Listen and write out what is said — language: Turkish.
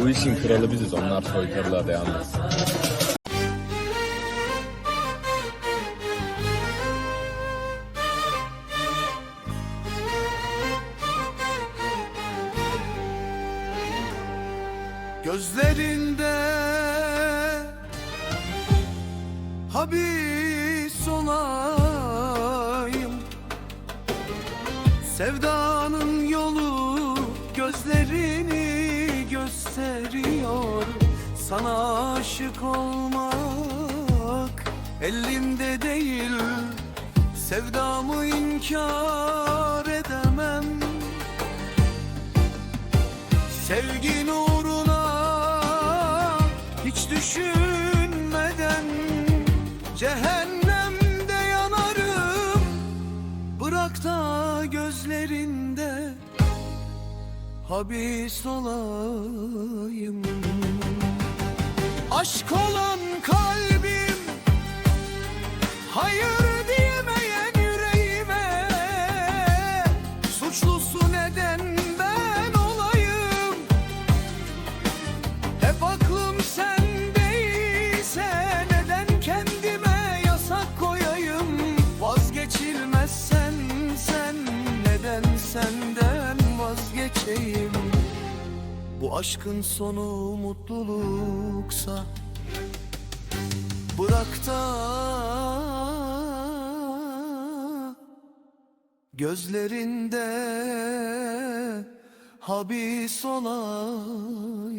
Bu işin kralı biziz. Onlar soytarılığa devam etsin. Gözlerinde habis olayım Sevdanın yolu gözlerini Sana aşık olmak elimde değil. Sevdamı inkar edemem. Sevgin uğruna hiç düşünmeden Cehennemde yanarım. Bırak da gözlerinde habis olayım Aşk olan kalbim Hayır diyemeyen yüreğime. Suçlusu neden ben olayım? Hep aklım sendeyse Neden kendime yasak koyayım? Vazgeçilmezsen sen Neden senden vazgeçeyim? Bu aşkın sonu mutluluksa Bırak da Gözlerinde habis olayım